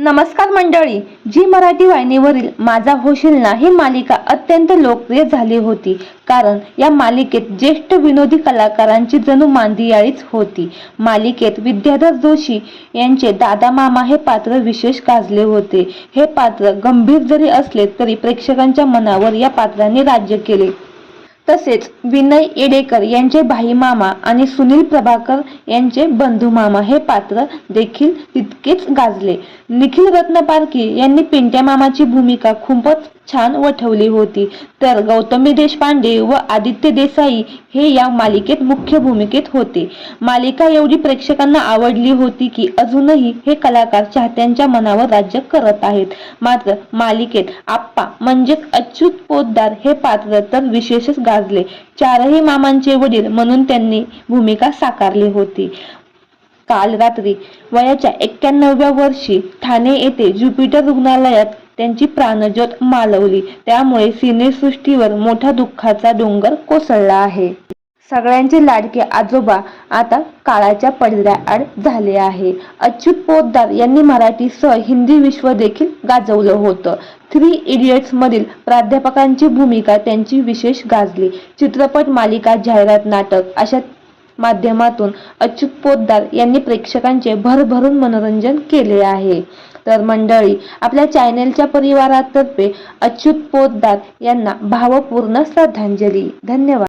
नमस्कार मंडळी जी मराठी वाहिनीवरील माझा होशील ना ही मालिका अत्यंत लोकप्रिय झाली होती. कारण या मालिकेत ज्येष्ठ विनोदी कलाकारांची जणू मांदियाळीच होती. मालिकेत विद्याधर जोशी यांचे दादा मामा हे पात्र विशेष गाजले होते. हे पात्र गंभीर जरी असले तरी प्रेक्षकांच्या मनावर या पात्राने राज्य केले. तसेच विनय येडेकर यांचे भाई मामा आणि सुनील प्रभाकर यांचे बंधू मामा हे पात्र देखील तितकेच गाजले. निखिल रत्नपारखी यांनी पिंट्या मामाची भूमिका खूपच छान वठवली होती. तर गौतमी देशपांडे व आदित्य देसाई हे या मालिकेत मुख्य भूमिकेत होते. मालिका एवढी प्रेक्षकांना आवडली होती की अजूनही हे कलाकार चाहत्यांच्या मनावर राज्य करत आहेत. मात्र मालिकेत आप्पा म्हणजेच अच्युत पोतदार हे पात्र तर विशेषच गाजले चारही मामांचे वडील म्हणून त्यांनी भूमिका साकारली होती. काल रात्री वयाच्या एक्क्याण्णव्या वर्षी ठाणे येथे ज्युपिटर रुग्णालयात त्यांची प्राणज्योत मालवली. त्यामुळे सिनेसृष्टीवर मोठा दुःखाचा डोंगर कोसळला आहे. सगळ्यांचे लाडके आजोबा आता काळाच्या पडद्याआड झाले आहे. अच्युत पोतदार यांनी मराठीसह हिंदी विश्व देखील गाजवलं होतं. थ्री इडियट्स मधील प्राध्यापकांची भूमिका त्यांची विशेष गाजली. चित्रपट मालिका जाहिरात नाटक अशा माध्यमातून अच्युत पोतदार यांनी प्रेक्षकांचे भरभरून मनोरंजन केले आहे. तर मंडळी आपल्या चॅनेलच्या परिवारातर्फे अच्युत पोतदार यांना भावपूर्ण श्रद्धांजली. धन्यवाद.